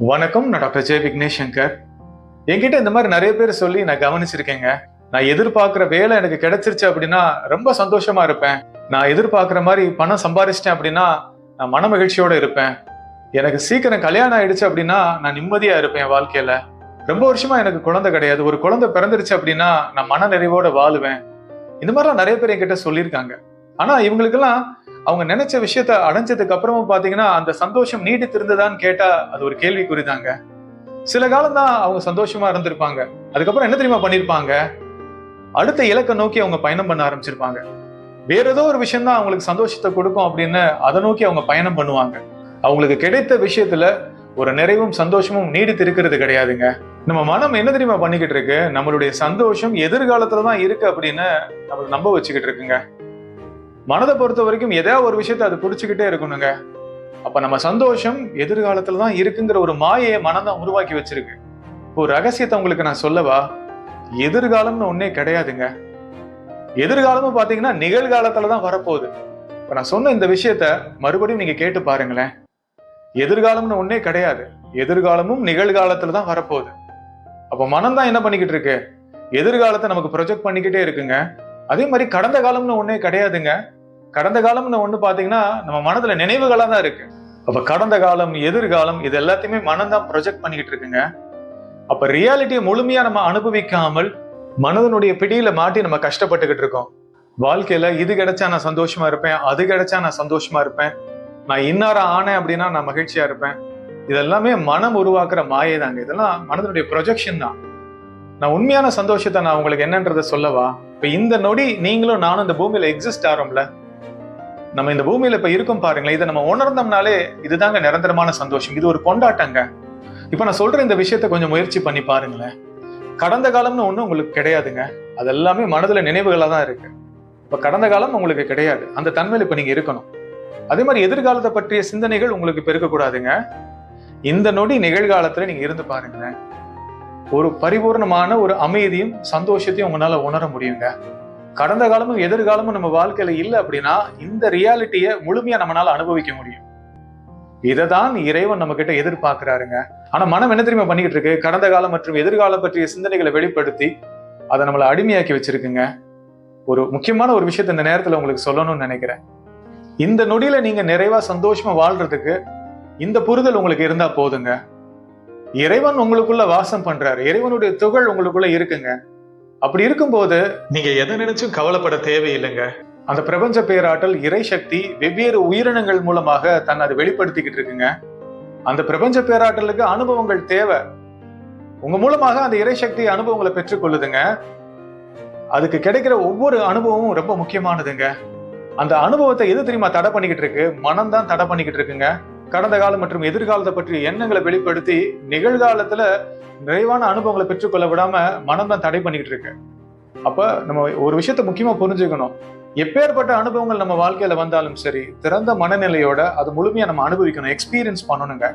வணக்கம் நான் டாக்டர் ஜெய விக்னேஷ் சங்கர் என்கிட்ட இந்த மாதிரி நிறைய பேர் சொல்லி நான் கவனிச்சிருக்கேங்க. நான் எதிர்பார்க்குற வேலை எனக்கு கிடைச்சிருச்சு அப்படின்னா ரொம்ப சந்தோஷமா இருப்பேன். நான் எதிர்பார்க்குற மாதிரி பணம் சம்பாதிச்சிட்டேன் அப்படின்னா நான் மன மகிழ்ச்சியோட இருப்பேன். எனக்கு சீக்கிரம் கல்யாணம் ஆயிடுச்சு அப்படின்னா நான் நிம்மதியா இருப்பேன் என் வாழ்க்கையில. ரொம்ப வருஷமா எனக்கு குழந்தை கிடையாது. ஒரு குழந்தை பிறந்துருச்சு அப்படின்னா நான் மன நிறைவோட வாழுவேன். இந்த மாதிரிலாம் நிறைய பேர் என்கிட்ட சொல்லியிருக்காங்க. ஆனா இவங்களுக்கெல்லாம் அவங்க நினைச்ச விஷயத்த அடைஞ்சதுக்கு அப்புறமும் பாத்தீங்கன்னா அந்த சந்தோஷம் நீடித்திருந்ததான்னு கேட்டா அது ஒரு கேள்விக்குறிதாங்க. சில காலம் தான் அவங்க சந்தோஷமா இருந்திருப்பாங்க. அதுக்கப்புறம் என்ன தெரியுமா பண்ணிருப்பாங்க? அடுத்த இலக்கை நோக்கி அவங்க பயணம் பண்ண ஆரம்பிச்சிருப்பாங்க. வேற ஏதோ ஒரு விஷயம் தான் அவங்களுக்கு சந்தோஷத்தை கொடுக்கும் அப்படின்னு அதை நோக்கி அவங்க பயணம் பண்ணுவாங்க. அவங்களுக்கு கிடைத்த விஷயத்துல ஒரு நிறைவும் சந்தோஷமும் நீடித்து இருக்கிறது கிடையாதுங்க. நம்ம மனம் என்ன தெரியுமா பண்ணிக்கிட்டு இருக்கு? நம்மளுடைய சந்தோஷம் எதிர்காலத்துல தான் இருக்கு அப்படின்னு நம்மளை நம்ப வச்சுக்கிட்டு இருக்குங்க. மனதை பொறுத்த வரைக்கும் எதையாவது ஒரு விஷயத்த அது பிடிச்சிக்கிட்டே இருக்கணுங்க. அப்ப நம்ம சந்தோஷம் எதிர்காலத்துல தான் இருக்குங்கிற ஒரு மாயையை மனம்தான் உருவாக்கி வச்சிருக்கு. ஒரு ரகசியத்தை உங்களுக்கு நான் சொல்லவா? எதிர்காலம்னு ஒன்னே கிடையாதுங்க. எதிர்காலமும் பாத்தீங்கன்னா நிகழ்காலத்துல தான் வரப்போகுது. இப்ப நான் சொன்ன இந்த விஷயத்த மறுபடியும் நீங்க கேட்டு பாருங்களேன். எதிர்காலம்னு ஒன்னே கிடையாது. எதிர்காலமும் நிகழ்காலத்துல தான் வரப்போகுது. அப்ப மனம் தான் என்ன பண்ணிக்கிட்டு இருக்கு? எதிர்காலத்தை நமக்கு ப்ரொஜெக்ட் பண்ணிக்கிட்டே இருக்குங்க. அதே மாதிரி கடந்த காலம்னு ஒன்னே கிடையாதுங்க. கடந்த காலம்னு ஒன்று பார்த்தீங்கன்னா நம்ம மனதில் நினைவுகளாக தான் இருக்கு. அப்போ கடந்த காலம் எதிர்காலம் இது எல்லாத்தையுமே மனம்தான் ப்ரொஜெக்ட் பண்ணிக்கிட்டு இருக்குங்க. அப்போ ரியாலிட்டியை முழுமையாக நம்ம அனுபவிக்காமல் மனதனுடைய பிடியில மாட்டி நம்ம கஷ்டப்பட்டுக்கிட்டு இருக்கோம். வாழ்க்கையில இது கிடைச்சா நான் சந்தோஷமா இருப்பேன் அது கிடைச்சா நான் சந்தோஷமா இருப்பேன். நான் இன்னார ஆனேன் அப்படின்னா நான் மகிழ்ச்சியா இருப்பேன். இதெல்லாமே மனம் உருவாக்குற மாயை தாங்க. இதெல்லாம் மனதனுடைய ப்ரொஜெக்ஷன் தான். நான் உண்மையான சந்தோஷத்தை நான் உங்களுக்கு என்னன்றதை சொல்லவா? இப்போ இந்த நொடி நீங்களும் நானும் இந்த பூமியில எக்ஸிஸ்ட் ஆகிறோம்ல நம்ம இந்த பூமியில இப்ப இருக்கோம் பாருங்களேன். இதை நம்ம உணர்ந்தோம்னாலே இதுதாங்க நிரந்தரமான சந்தோஷம். இது ஒரு கொண்டாட்டங்க. இப்ப நான் சொல்ற இந்த விஷயத்த கொஞ்சம் முயற்சி பண்ணி பாருங்களேன். கடந்த காலம்னு ஒண்ணு உங்களுக்கு கிடையாதுங்க. அது எல்லாமே மனதுல நினைவுகளா தான் இருக்கு. இப்ப கடந்த காலம் உங்களுக்கு கிடையாது. அந்த தன்மையில இப்ப நீங்க இருக்கணும். அதே மாதிரி எதிர்காலத்தை பற்றிய சிந்தனைகள் உங்களுக்கு இப்ப இருக்கக்கூடாதுங்க. இந்த நொடி நிகழ்காலத்துல நீங்க இருந்து பாருங்களேன். ஒரு பரிபூர்ணமான ஒரு அமைதியும் சந்தோஷத்தையும் உங்களால உணர முடியுங்க. கடந்த காலமும் எதிர்காலமும் நம்ம வாழ்க்கையில இல்லை அப்படின்னா இந்த ரியாலிட்டியை முழுமையா நம்மளால அனுபவிக்க முடியும். இதை தான் இறைவன் நம்ம கிட்ட எதிர்பார்க்கிறாருங்க. ஆனா மனம் என்ன தெரியுமா பண்ணிக்கிட்டு இருக்கு? கடந்த காலம் மற்றும் எதிர்காலம் பற்றிய சிந்தனைகளை வெளிப்படுத்தி அதை நம்மளை அடிமையாக்கி வச்சிருக்குங்க. ஒரு முக்கியமான ஒரு விஷயத்த இந்த நேரத்துல உங்களுக்கு சொல்லணும்னு நினைக்கிறேன். இந்த நொடியில நீங்க நிறைவா சந்தோஷமா வாழ்றதுக்கு இந்த புரிதல் உங்களுக்கு இருந்தா போதுங்க. இறைவன் உங்களுக்குள்ள வாசம் பண்றாரு. இறைவனுடைய துகள் உங்களுக்குள்ள இருக்குங்க. அப்படி இருக்கும்போது நீங்க எதை நினைச்சும் கவலைப்பட தேவையில்லைங்க. அந்த பிரபஞ்ச பேராற்றல் இறை சக்தி வெவ்வேறு உயிரினங்கள் மூலமாக தன்னை அதை வெளிப்படுத்திக்கிட்டு இருக்குங்க. அந்த பிரபஞ்ச பேராற்றலுக்கு அனுபவங்கள் தேவை. உங்க மூலமாக அந்த இறை சக்தி அனுபவங்களை பெற்றுக்கொள்ளுதுங்க அதுக்கு கிடைக்கிற ஒவ்வொரு அனுபவமும் ரொம்ப முக்கியமானதுங்க. அந்த அனுபவத்தை எது தெரியுமா தடை பண்ணிக்கிட்டு இருக்கு? மனம் தான் தடை பண்ணிக்கிட்டு இருக்குங்க. கடந்த காலம் மற்றும் எதிர்காலத்தை பற்றிய எண்ணங்களை வெளிப்படுத்தி நிகழ்காலத்துல நிறைவான அனுபவங்களை பெற்றுக்கொள்ள விடாம மனம் தான் தடை பண்ணிக்கிட்டு இருக்கு. அப்ப நம்ம ஒரு விஷயத்த முக்கியமா புரிஞ்சுக்கணும். எப்பேற்பட்ட அனுபவங்கள் நம்ம வாழ்க்கையில வந்தாலும் சரி திறந்த மனநிலையோட அது முழுமையா நம்ம அனுபவிக்கணும் எக்ஸ்பீரியன்ஸ் பண்ணணுங்க.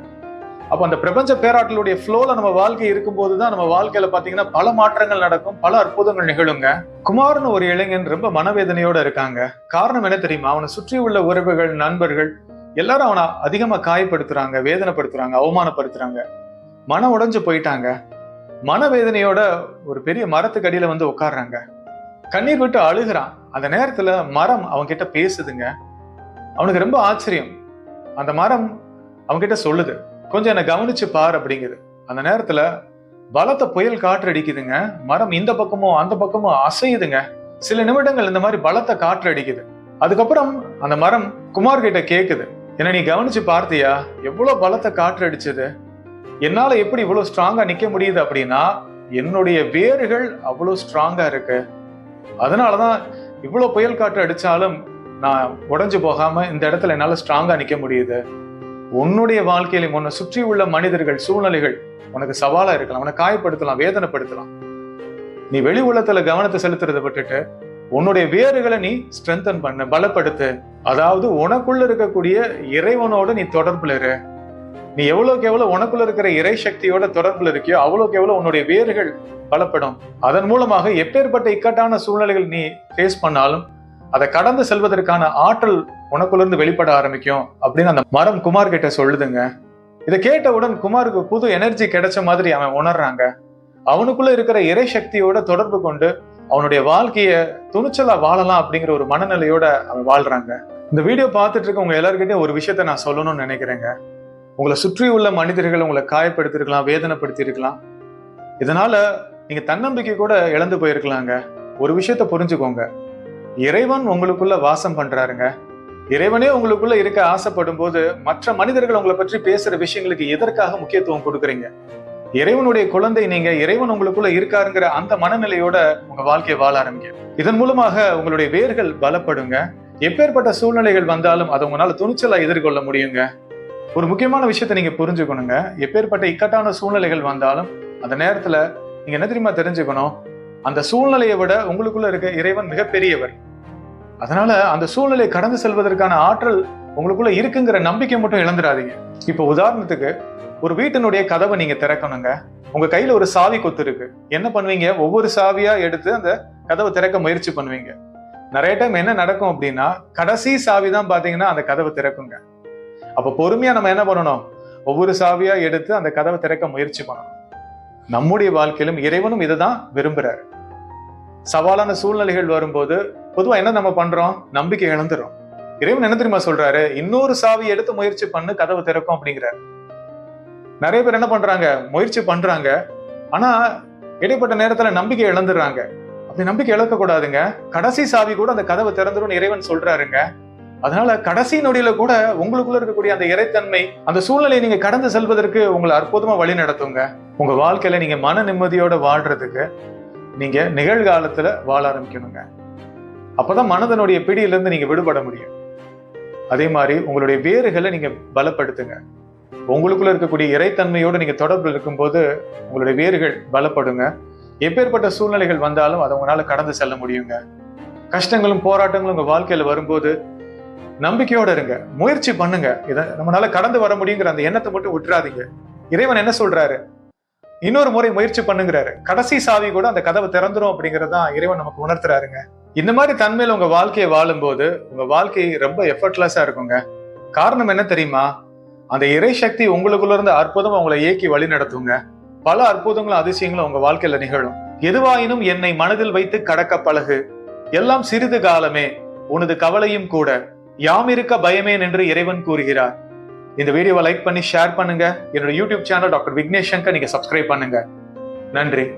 அப்ப அந்த பிரபஞ்ச பேராட்டலுடைய ஃப்ளோல நம்ம வாழ்க்கை இருக்கும்போது தான் நம்ம வாழ்க்கையில பாத்தீங்கன்னா பல மாற்றங்கள் நடக்கும் பல அற்புதங்கள் நிகழுங்க. குமார்னு ஒரு இளைஞன் ரொம்ப மனவேதனையோட இருக்காங்க. காரணம் என்ன தெரியுமா? அவனை சுற்றி உள்ள உறவுகள் நண்பர்கள் எல்லாரும் அவனை அதிகமாக காயப்படுத்துறாங்க வேதனைப்படுத்துறாங்க அவமானப்படுத்துறாங்க. மனம் உடைஞ்சு போயிட்டாங்க. மனவேதனையோட ஒரு பெரிய மரத்துக்கு அடியில் வந்து உட்காடுறாங்க கண்ணீர் விட்டு அழுகிறான். அந்த நேரத்தில் மரம் அவன்கிட்ட பேசுதுங்க. அவனுக்கு ரொம்ப ஆச்சரியம். அந்த மரம் அவன்கிட்ட சொல்லுது கொஞ்சம் என்னை கவனிச்சு பார் அப்படிங்குது. அந்த நேரத்தில் பலத்த புயல் காற்று அடிக்குதுங்க. மரம் இந்த பக்கமும் அந்த பக்கமும் அசையுதுங்க. சில நிமிடங்கள் இந்த மாதிரி பலத்த காற்று அடிக்குது. அதுக்கப்புறம் அந்த மரம் குமார் கிட்ட கேக்குது என்ன நீ கவனிச்சு பார்த்தியா? எவ்வளவு பலத்தை காற்று அடிச்சது? என்னால எப்படி இவ்வளவு ஸ்ட்ராங்கா நிக்க முடியுது அப்படின்னா என்னுடைய வேர்கள் அவ்வளவு ஸ்ட்ராங்கா இருக்கு. அதனாலதான் இவ்வளவு புயல் காற்று அடிச்சாலும் நான் உடஞ்சு போகாம இந்த இடத்துல என்னால ஸ்ட்ராங்கா நிக்க முடியுது. உன்னுடைய வாழ்க்கையிலும் உன்னை சுற்றி உள்ள மனிதர்கள் சூழ்நிலைகள் உனக்கு சவாலா இருக்கலாம் உனக்கு காயப்படுத்தலாம் வேதனைப்படுத்தலாம். நீ வெளி உலகத்துல கவனத்தை செலுத்துறதை விட்டுட்டு உன்னுடைய வேர்களை நீ ஸ்ட்ரென்தன் பண்ண பலப்படுத்து. அதாவது உனக்குள்ள இருக்கக்கூடிய இறைவனோட நீ தொடர்புல இரு. நீ எவ்வளோக்கு எவ்வளோ உனக்குள்ள இருக்கிற இறை சக்தியோட தொடர்புல இருக்கியோ அவ்வளோக்கு எவ்வளோ உன்னுடைய வேர்கள் பலப்படும். அதன் மூலமாக எப்பேற்பட்ட இக்கட்டான சூழ்நிலைகள் நீ ஃபேஸ் பண்ணாலும் அதை கடந்து செல்வதற்கான ஆற்றல் உனக்குள்ளேருந்து வெளிப்பட ஆரம்பிக்கும் அப்படின்னு அந்த மரம் குமார் கிட்ட சொல்லுதுங்க. இதை கேட்டவுடன் குமாருக்கு புது எனர்ஜி கிடைச்ச மாதிரி அவன் உணர்றாங்க. அவனுக்குள்ள இருக்கிற இறை சக்தியோட தொடர்பு கொண்டு அவனுடைய வாழ்க்கையை துணிச்சலா வாழலாம் அப்படிங்கிற ஒரு மனநிலையோட அவன் வாழ்றாங்க. இந்த வீடியோ பார்த்துட்டு இருக்க உங்க எல்லாருக்கிட்டையும் ஒரு விஷயத்த நான் சொல்லணும்னு நினைக்கிறேங்க. உங்களை சுற்றி உள்ள மனிதர்கள் உங்களை காயப்படுத்திருக்கலாம் வேதனைப்படுத்திருக்கலாம். இதனால நீங்க தன்னம்பிக்கை கூட இழந்து போயிருக்கலாங்க. ஒரு விஷயத்த புரிஞ்சுக்கோங்க. இறைவன் உங்களுக்குள்ள வாசம் பண்றாருங்க. இறைவனே உங்களுக்குள்ள இருக்க ஆசைப்படும் போது மற்ற மனிதர்கள் உங்களை பற்றி பேசுற விஷயங்களுக்கு எதற்காக முக்கியத்துவம் கொடுக்குறீங்க? இறைவனுடைய குழந்தை நீங்க இறைவன் உங்களுக்குள்ள இருக்காருங்கிற அந்த மனநிலையோட உங்க வாழ்க்கையை வாழ ஆரம்பிங்க. இதன் மூலமாக உங்களுடைய வேர்கள் பலப்படுங்க. எப்பேற்பட்ட சூழ்நிலைகள் வந்தாலும் அதை உங்களால துணிச்சலா எதிர்கொள்ள முடியுங்க. ஒரு முக்கியமான விஷயத்தை நீங்க புரிஞ்சுக்கணுங்க. எப்பேற்பட்ட இக்கட்டான சூழ்நிலைகள் வந்தாலும் அந்த நேரத்துல நீங்க என்ன தெரியுமா தெரிஞ்சுக்கணும்? அந்த சூழ்நிலையை விட உங்களுக்குள்ள இருக்க இறைவன் மிகப்பெரியவர். அதனால அந்த சூழ்நிலையை கடந்து செல்வதற்கான ஆற்றல் உங்களுக்குள்ள இருக்குங்கிற நம்பிக்கை மட்டும் இழந்துடாதீங்க. இப்போ உதாரணத்துக்கு ஒரு வீட்டினுடைய கதவை நீங்க திறக்கணுங்க. உங்க கையில ஒரு சாவி கொத்து இருக்கு. என்ன பண்ணுவீங்க? ஒவ்வொரு சாவியா எடுத்து அந்த கதவை திறக்க முயற்சி பண்ணுவீங்க. நிறைய டைம் என்ன நடக்கும் அப்படின்னா கடைசி சாவி தான் பாத்தீங்கன்னா அந்த கதவை திறக்குங்க. அப்ப பொறுமையா நம்ம என்ன பண்ணணும்? ஒவ்வொரு சாவியா எடுத்து அந்த கதவை திறக்க முயற்சி பண்ணணும். நம்முடைய வாழ்க்கையிலும் இறைவனும் இதை தான் விரும்புறாரு. சவாலான சூழ்நிலைகள் வரும்போது பொதுவா என்ன நம்ம பண்றோம்? நம்பிக்கை இழந்துரும் இறைவன் என்ன தெரியுமா சொல்றாரு? இன்னொரு சாவி எடுத்து முயற்சி பண்ணு கதவு திறக்கும் அப்படிங்கிறாரு. நிறைய பேர் என்ன பண்றாங்க? முயற்சி பண்றாங்க. ஆனா இடைப்பட்ட நேரத்துல நம்பிக்கை இழந்துடுறாங்க. அப்படி நம்பிக்கை இழக்க கூடாதுங்க கடைசி சாவி கூட அந்த கதவை திறந்துடும் இறைவன் சொல்றாருங்க. அதனால கடைசி நொடியில கூட உங்களுக்குள்ள இருக்கக்கூடிய அந்த இறைத்தன்மை அந்த சூழ்நிலையை நீங்க கடந்து செல்வதற்கு உங்களை அற்புதமா வழி நடத்துங்க. உங்க வாழ்க்கையில நீங்க மன நிம்மதியோட வாழ்றதுக்கு நீங்க நிகழ்காலத்துல வாழ ஆரம்பிக்கணுங்க. அப்பதான் மனதனுடைய பிடியிலிருந்து நீங்க விடுபட முடியும். அதே மாதிரி உங்களுடைய வேர்களை நீங்க பலப்படுத்துங்க. உங்களுக்குள்ள இருக்கக்கூடிய இறைத்தன்மையோடு நீங்க தொடர்பு இருக்கும்போது உங்களுடைய வேர்கள் பலப்படுங்க. எப்பேற்பட்ட சூழ்நிலைகள் வந்தாலும் அதை உங்களால கடந்து செல்ல முடியுங்க. கஷ்டங்களும் போராட்டங்களும் உங்க வாழ்க்கையில வரும்போது நம்பிக்கையோட இருங்க. முயற்சி பண்ணுங்க. இதை நம்மளால கடந்து வர முடியுங்கிற அந்த எண்ணத்தை மட்டும் விட்டுறாதீங்க. இறைவன் என்ன சொல்றாரு? இன்னொரு முறை முயற்சி பண்ணுங்கிறாரு. கடைசி சாவி கூட அந்த கதவை திறந்துரும் அப்படிங்கறதான் இறைவன் நமக்கு உணர்த்துறாருங்க. இந்த மாதிரி தன்மையில உங்க வாழ்க்கையை வாழும்போது உங்க வாழ்க்கை ரொம்ப எஃபர்ட்லெஸ்ஸா இருக்குங்க. காரணம் என்ன தெரியுமா? அந்த இறை சக்தி உங்களுக்குள்ள இருந்து அற்புதம் உங்களை இயக்கி வழி நடத்துங்க. பல அற்புதங்களும் அதிசயங்களும் உங்க வாழ்க்கையில நிகழும். எதுவாயினும் என்னை மனதில் வைத்து கடக்க பழகு. எல்லாம் சிறிது காலமே உனது கவலையும் கூட. யாம் இருக்க பயமே என்று இறைவன் கூறுகிறார். இந்த வீடியோவை லைக் பண்ணி ஷேர் பண்ணுங்க. என்னோட YouTube channel doctor Vignesh Shankar நீங்க சப்ஸ்கிரைப் பண்ணுங்க. நன்றி.